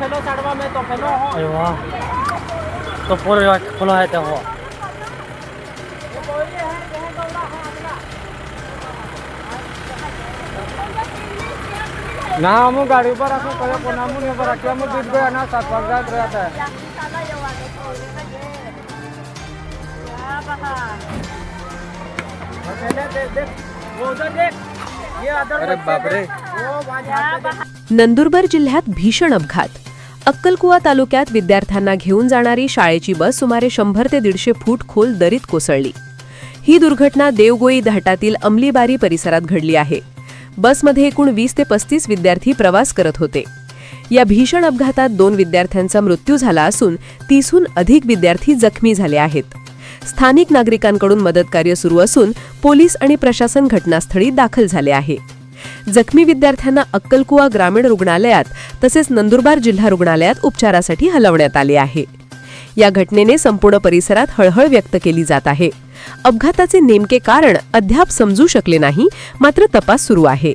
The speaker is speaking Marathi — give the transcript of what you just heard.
साडवा में तो फेलो हो अरे वाह तो पूरा खुला है तो वो ना हम गाड़ी पर रखो कहे को नाम नहीं पर रखे हम बीत गया ना सात पाँच जात रहता है। नंदुरबार जिल्ह्यात भीषण अपघात. अक्कलकुवा तालुक्यात विद्यार्थ्यांना घेऊन जाणारी शाळेची बस सुमारे शंभर ते दीडशे फूट खोल दरीत कोसळली. ही दुर्घटना देवगोई घाटातील अंमलीबारी परिसरात घडली आहे. बसमध्ये एकूण वीस ते पस्तीस विद्यार्थी प्रवास करत होते. या भीषण अपघातात दोन विद्यार्थ्यांचा मृत्यू झाला असून तीसहून अधिक विद्यार्थी जखमी झाले आहेत. स्थानिक नागरिकांकडून मदतकार्य सुरू असून पोलीस आणि प्रशासन घटनास्थळी दाखल झाले आहे. जखमी विद्यार्थ्यांना अक्कलकुवा ग्रामीण रुग्णालयात तसेच नंदुरबार जिल्हा रुग्णालयात उपचारासाठी हलवण्यात आले आहे. या घटनेने संपूर्ण परिसरात हळहळ व्यक्त केली जात आहे. अपघाताचे नेमके कारण अद्याप समजू शकले नाही मात्र तपास सुरू आहे.